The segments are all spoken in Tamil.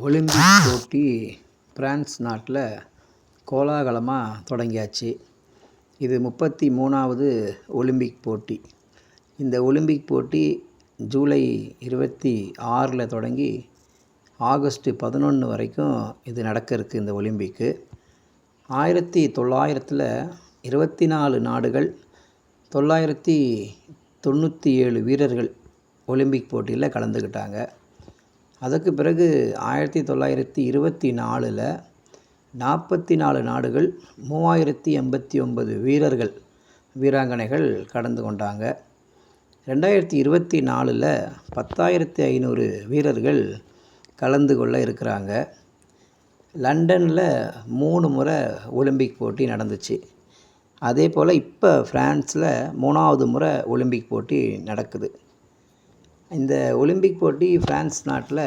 ஒலிம்பிக் போட்டி பிரான்ஸ் நாட்டில் கோலாகலமாக தொடங்கியாச்சு. இது முப்பத்தி மூணாவது ஒலிம்பிக் போட்டி. இந்த ஒலிம்பிக் போட்டி ஜூலை இருபத்தி ஆறில் தொடங்கி ஆகஸ்ட்டு பதினொன்று வரைக்கும் இது நடக்க இருக்குது இந்த ஒலிம்பிக்கு. ஆயிரத்தி தொள்ளாயிரத்தில் இருபத்தி நாலு நாடுகள் தொள்ளாயிரத்தி தொண்ணூற்றி ஏழு வீரர்கள் ஒலிம்பிக் போட்டியில் கலந்துக்கிட்டாங்க. அதற்கு பிறகு ஆயிரத்தி தொள்ளாயிரத்தி இருபத்தி நாலில் நாற்பத்தி நாலு நாடுகள் மூவாயிரத்தி எண்பத்தி ஒன்பது வீரர்கள் வீராங்கனைகள் கலந்து கொண்டாங்க. ரெண்டாயிரத்தி இருபத்தி நாலில் பத்தாயிரத்தி ஐநூறு வீரர்கள் கலந்து கொள்ள இருக்கிறாங்க. லண்டனில் மூணு முறை ஒலிம்பிக் போட்டி நடந்துச்சு. அதே போல் இப்போ ஃப்ரான்ஸில் மூணாவது முறை ஒலிம்பிக் போட்டி நடக்குது. இந்த ஒலிம்பிக் போட்டி ஃப்ரான்ஸ் நாட்டில்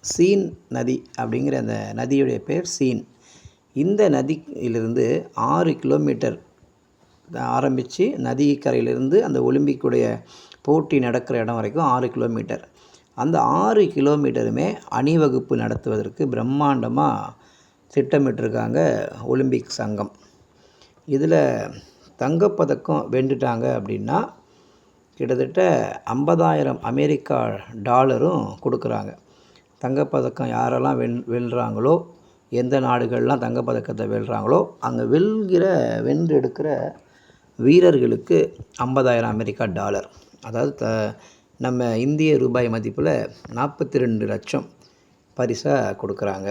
சீன் நதி அப்படிங்கிற அந்த நதியுடைய பேர் சீன். இந்த நதியிலிருந்து ஆறு கிலோமீட்டர் ஆரம்பித்து நதிக்கரையிலிருந்து அந்த ஒலிம்பிக்குடைய போட்டி நடக்கிற இடம் வரைக்கும் ஆறு கிலோமீட்டர். அந்த ஆறு கிலோமீட்டருமே அணிவகுப்பு நடத்துவதற்கு பிரம்மாண்டமாக திட்டமிட்டிருக்காங்க ஒலிம்பிக் சங்கம். இதில் தங்கப்பதக்கம் வென்றுட்டாங்க அப்படின்னா கிட்டத்தட்ட ஐம்பதாயிரம் அமெரிக்கா டாலரும் கொடுக்குறாங்க. தங்கப்பதக்கம் யாரெல்லாம் வெல் வெல்றாங்களோ எந்த நாடுகள்லாம் தங்கப்பதக்கத்தை வெல்றாங்களோ அங்கே வெல்கிற வென்றெடுக்கிற வீரர்களுக்கு ஐம்பதாயிரம் அமெரிக்கா டாலர். அதாவது த நம்ம இந்திய ரூபாய் மதிப்பில் நாற்பத்தி ரெண்டு லட்சம் பரிசாக கொடுக்குறாங்க.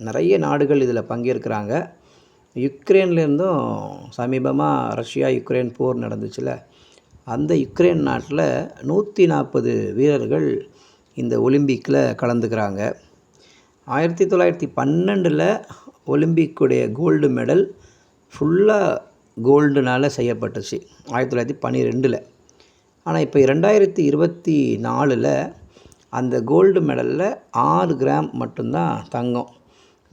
நிறைய நாடுகள் இதில் பங்கேற்கிறாங்க. யுக்ரைன்லேருந்தும் சமீபமாக ரஷ்யா யுக்ரைன் போர் நடந்துச்சுல. அந்த யுக்ரைன் நாட்டில் நூற்றி நாற்பது வீரர்கள் இந்த ஒலிம்பிக்கில் கலந்துக்கிறாங்க. ஆயிரத்தி தொள்ளாயிரத்தி பன்னெண்டில் ஒலிம்பிக்குடைய கோல்டு மெடல் ஃபுல்லாக கோல்டுனால் செய்யப்பட்டுச்சு ஆயிரத்தி தொள்ளாயிரத்தி பன்னிரெண்டில். ஆனால் இப்போ ரெண்டாயிரத்தி இருபத்தி நாலில் அந்த கோல்டு மெடலில் ஆறு கிராம் மட்டும்தான் தங்கம்.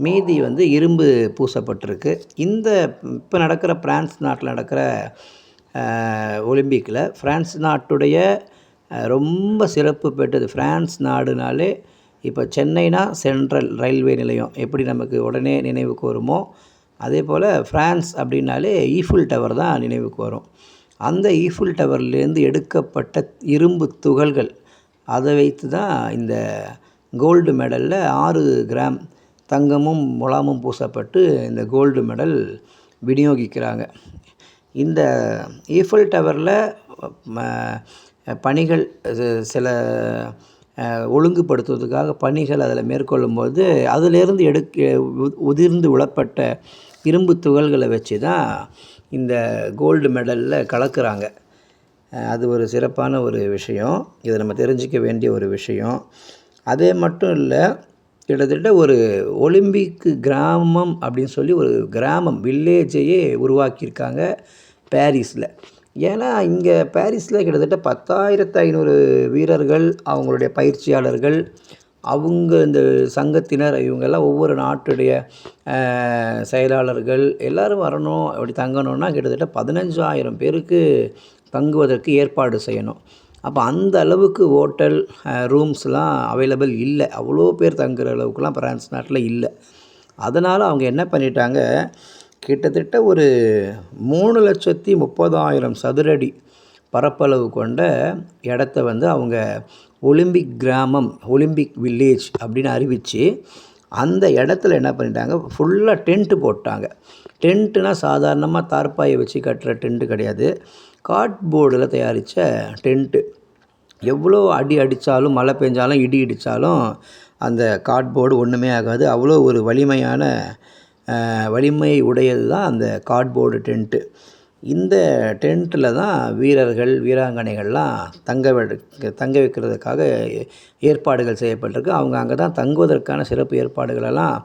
மீதி வந்து இரும்பு பூசப்பட்டிருக்கு. இந்த இப்போ நடக்கிற பிரான்ஸ் நாட்டில் நடக்கிற ஒலிம்பிக்கில் ஃப்ரான்ஸ் நாட்டுடைய ரொம்ப சிறப்பு பெற்றது ஃப்ரான்ஸ் நாடுனாலே இப்போ சென்னைனா சென்ட்ரல் ரயில்வே நிலையம் எப்படி நமக்கு உடனே நினைவுக்கு வருமோ அதே போல் ஃப்ரான்ஸ் அப்படின்னாலே ஈஃபில் டவர் தான் நினைவுக்கு வரும். அந்த ஈஃபில் டவர்லேருந்து எடுக்கப்பட்ட இரும்பு துகள்கள் அதை வைத்து தான் இந்த கோல்டு மெடலில் ஆறு கிராம் தங்கமும் முலாமும் பூசப்பட்டு இந்த கோல்டு மெடல் விநியோகிக்கிறாங்க. இந்த ஈஃபில் டவரில் பணிகள் சில ஒழுங்குபடுத்துவதற்காக பணிகள் அதில் மேற்கொள்ளும்போது அதிலேருந்து எடுக்க உதிர்ந்து உளப்பட்ட இரும்பு துகள்களை வச்சு தான் இந்த கோல்டு மெடலில் கலக்கிறாங்க. அது ஒரு சிறப்பான ஒரு விஷயம். இதை நம்ம தெரிஞ்சிக்க வேண்டிய ஒரு விஷயம். அதே மட்டும் இல்லை கிட்டத்தட்ட ஒரு ஒலிம்பிக்கு கிராமம் அப்படின்னு சொல்லி ஒரு கிராமம் வில்லேஜையே உருவாக்கியிருக்காங்க பாரிஸில். ஏன்னா இங்கே பாரிஸில் கிட்டத்தட்ட பத்தாயிரத்து ஐநூறு வீரர்கள் அவங்களுடைய பயிற்சியாளர்கள் அவங்க இந்த சங்கத்தினர் இவங்கெல்லாம் ஒவ்வொரு நாட்டுடைய செயலாளர்கள் எல்லோரும் வரணும் அப்படி தங்கணுன்னா கிட்டத்தட்ட பதினஞ்சாயிரம் பேருக்கு தங்குவதற்கு ஏற்பாடு செய்யணும். அப்போ அந்த அளவுக்கு ஹோட்டல் ரூம்ஸ்லாம் அவைலபிள் இல்லை. அவ்வளோ பேர் தங்குற அளவுக்குலாம் ஃப்ரான்ஸ் நாட்டில் இல்லை. அதனால் அவங்க என்ன பண்ணிட்டாங்க கிட்டத்தட்ட ஒரு மூணு லட்சத்தி முப்பதாயிரம் சதுரடி பரப்பளவு கொண்ட இடத்த வந்து அவங்க ஒலிம்பிக் கிராமம் ஒலிம்பிக் வில்லேஜ் அப்படின்னு அறிவித்து அந்த இடத்துல என்ன பண்ணிட்டாங்க ஃபுல்லாக டென்ட்டு போட்டாங்க. டென்ட்டுனா சாதாரணமாக தார்ப்பாயை வச்சு கட்டுற டென்ட்டு கிடையாது. கார்ட்போர்டில் தயாரித்த டென்ட்டு. எவ்வளோ அடி அடித்தாலும் மழை பெஞ்சாலும் இடி இடித்தாலும் அந்த கார்ட்போர்டு ஒன்றுமே ஆகாது. அவ்வளோ ஒரு வலிமையான வலிமை உடையது தான் அந்த கார்ட்போர்டு டென்ட்டு. இந்த டென்ட்டில் தான் வீரர்கள் வீராங்கனைகள்லாம் தங்க தங்க வைக்கிறதுக்காக ஏற்பாடுகள் செய்யப்பட்டிருக்கு. அவங்க அங்கே தான் தங்குவதற்கான சிறப்பு ஏற்பாடுகளெல்லாம்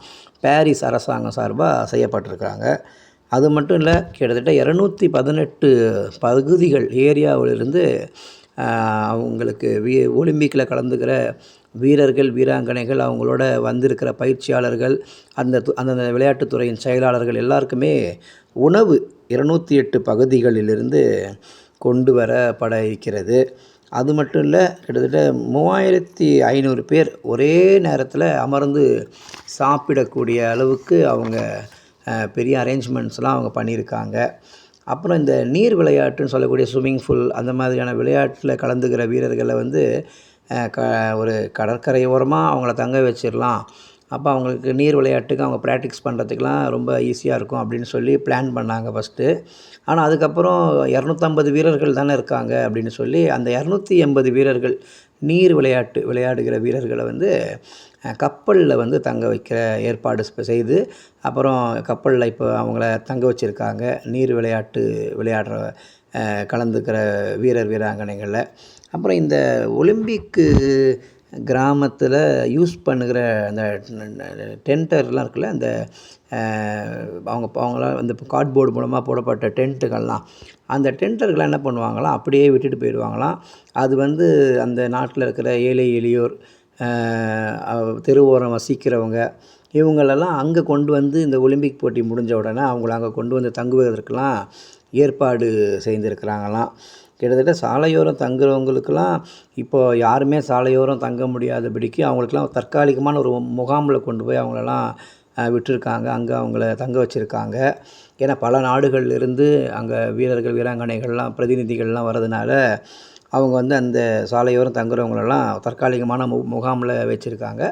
பாரிஸ் அரசாங்கம் சார்பாக செய்யப்பட்டிருக்கிறாங்க. அது மட்டும் இல்லை கிட்டத்தட்ட இரநூத்தி பதினெட்டு பகுதிகள் ஏரியாவிலிருந்து அவங்களுக்கு வீ ஒலிம்பிக்கில் கலந்துக்கிற வீரர்கள் வீராங்கனைகள் அவங்களோட வந்திருக்கிற பயிற்சியாளர்கள் அந்த அந்தந்த விளையாட்டுத்துறையின் செயலாளர்கள் எல்லாருக்குமே உணவு இருநூற்றி எட்டு பகுதிகளிலிருந்து கொண்டு வரப்பட இருக்கிறது. அது மட்டும் இல்லை கிட்டத்தட்ட மூவாயிரத்தி ஐநூறு பேர் ஒரே நேரத்தில் அமர்ந்து சாப்பிடக்கூடிய அளவுக்கு அவங்க பெரிய அரேஞ்ச்மெண்ட்ஸ்லாம் அவங்க பண்ணியிருக்காங்க. அப்புறம் இந்த நீர் விளையாட்டுன்னு சொல்லக்கூடிய ஸ்விம்மிங் ஃபூல் அந்த மாதிரியான விளையாட்டில் கலந்துக்கிற வீரர்களை வந்து க ஒரு கடற்கரையோரமாக அவங்கள தங்க வச்சிடலாம். அப்போ அவங்களுக்கு நீர் விளையாட்டுக்கு அவங்க ப்ராக்டிஸ் பண்ணுறதுக்கெலாம் ரொம்ப ஈஸியாக இருக்கும் அப்படின்னு சொல்லி பிளான் பண்ணாங்க ஃபஸ்ட்டு ஆனால் அதுக்கப்புறம் இரநூத்தம்பது வீரர்கள் தானே இருக்காங்க அப்படின்னு சொல்லி அந்த இரநூத்தி எண்பது வீரர்கள் நீர் விளையாட்டு விளையாடுகிற வீரர்களை வந்து கப்பலில் வந்து தங்க வைக்கிற ஏற்பாடு செய்து அப்புறம் கப்பலில் இப்போ அவங்கள தங்க வச்சுருக்காங்க. நீர் விளையாட்டு விளையாடுற கலந்துக்கிற வீரர் வீராங்கனைகளில். அப்புறம் இந்த ஒலிம்பிக்கு கிராமத்தில் யூஸ் பண்ணுகிற அந்த டென்டர்லாம் இருக்குல்ல அந்த அவங்க அவங்களாம் அந்த கார்ட்போர்டு மூலமாக போடப்பட்ட டென்ட்டுகள்லாம் அந்த டென்டர்களை என்ன பண்ணுவாங்களாம் அப்படியே விட்டுட்டு போயிடுவாங்களாம். அது வந்து அந்த நாட்டில் இருக்கிற ஏழை எளியோர் தெருவோரம் வசிக்கிறவங்க இவங்களெல்லாம் அங்கே கொண்டு வந்து இந்த ஒலிம்பிக் போட்டி முடிஞ்ச உடனே அவங்கள அங்கே கொண்டு வந்து தங்குவதற்கெலாம் ஏற்பாடு செய்திருக்கிறாங்களாம். கிட்டத்தட்ட சாலையோரம் தங்குறவங்களுக்கெல்லாம் இப்போ யாருமே சாலையோரம் தங்க முடியாதபடிக்கு அவங்களுக்கெல்லாம் தற்காலிகமான ஒரு முகாமில் கொண்டு போய் அவங்களெல்லாம் விட்டுருக்காங்க. அங்கே அவங்கள தங்க வச்சுருக்காங்க. ஏன்னா பல நாடுகள்லேருந்து அங்கே வீரர்கள் வீராங்கனைகள்லாம் பிரதிநிதிகள்லாம் வர்றதுனால அவங்க வந்து அந்த சாலையோரம் தங்குறவங்களெல்லாம் தற்காலிகமான மு முகாமில் வச்சுருக்காங்க.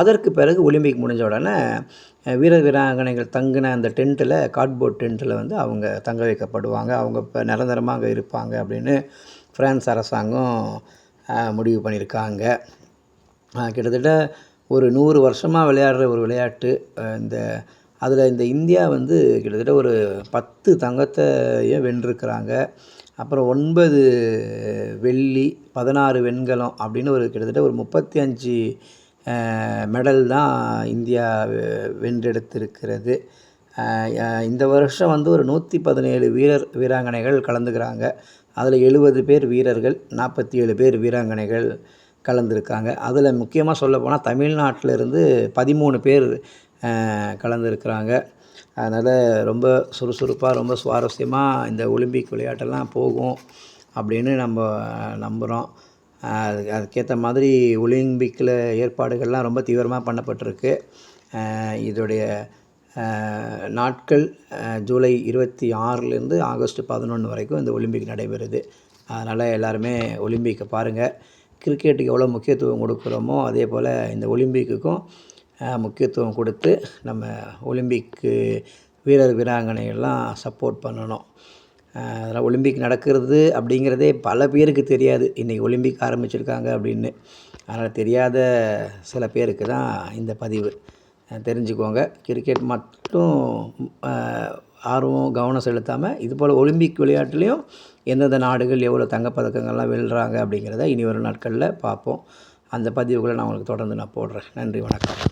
அதற்கு பிறகு ஒலிம்பிக் முடிஞ்ச உடனே வீரர் வீராங்கனைகள் தங்கின அந்த டென்ட்டில் கார்ட்போர்ட் டென்ட்டில் வந்து அவங்க தங்க வைக்கப்படுவாங்க. அவங்க இப்போ நிரந்தரமாக அங்கே இருப்பாங்க அப்படின்னு ஃப்ரான்ஸ் அரசாங்கம் முடிவு பண்ணியிருக்காங்க. கிட்டத்தட்ட ஒரு நூறு வருஷமாக விளையாடுற ஒரு விளையாட்டு இந்த அதில் இந்த இந்தியா வந்து கிட்டத்தட்ட ஒரு பத்து தங்கத்தையே வென்றிருக்கிறாங்க. அப்புறம் ஒன்பது வெள்ளி பதினாறு வெண்கலம் அப்படின்னு ஒரு கிட்டத்தட்ட ஒரு முப்பத்தி அஞ்சு மெடல் தான் இந்தியா வெ- வென்றெடுத்திருக்கிறது. இந்த வருஷம் வந்து ஒரு நூற்றி பதினேழு வீரர் வீராங்கனைகள் கலந்துக்கிறாங்க. அதில் எழுபது பேர் வீரர்கள் நாற்பத்தி ஏழு பேர் வீராங்கனைகள் கலந்துருக்காங்க. அதில் முக்கியமாக சொல்ல போனால் தமிழ்நாட்டில் இருந்து பதிமூணு பேர் கலந்துருக்கிறாங்க. அதனால் ரொம்ப சுறுசுறுப்பாக ரொம்ப சுவாரஸ்யமாக இந்த ஒலிம்பிக் விளையாட்டெல்லாம் போகும் அப்படின்னு நம்ம நம்புகிறோம் அதுக்கு அதுக்கேற்ற மாதிரி ஒலிம்பிக்கில் ஏற்பாடுகள்லாம் ரொம்ப தீவிரமாக பண்ணப்பட்டிருக்கு. இதோடைய நாட்கள் ஜூலை இருபத்தி ஆறுலேருந்து ஆகஸ்ட் பதினொன்று வரைக்கும் இந்த ஒலிம்பிக் நடைபெறுது. அதனால் எல்லாருமே ஒலிம்பிக்கை பாருங்கள் கிரிக்கெட்டுக்கு எவ்வளோ முக்கியத்துவம் கொடுக்குறோமோ அதே போல் இந்த ஒலிம்பிக்குக்கும் முக்கியத்துவம் கொடுத்து நம்ம ஒலிம்பிக்கு வீரர் வீராங்கனைகள்லாம் சப்போர்ட் பண்ணணும். அதெல்லாம் ஒலிம்பிக் நடக்கிறது அப்படிங்கிறதே பல பேருக்கு தெரியாது. இன்றைக்கி ஒலிம்பிக் ஆரம்பிச்சிருக்காங்க அப்படின்னு. அதனால் தெரியாத சில பேருக்கு தான் இந்த பதிவு. தெரிஞ்சுக்கோங்க. கிரிக்கெட் மட்டும் ஆர்வம் கவனம் செலுத்தாமல் இது போல் ஒலிம்பிக் விளையாட்டுலேயும் எந்தெந்த நாடுகள் எவ்வளோ தங்கப்பதக்கங்கள்லாம் வெல்றாங்க அப்படிங்கிறத இனி வரும் நாட்களில் பார்ப்போம். அந்த பதிவுகளை நான் உங்களுக்கு தொடர்ந்து நான் போடுறேன். நன்றி வணக்கம்.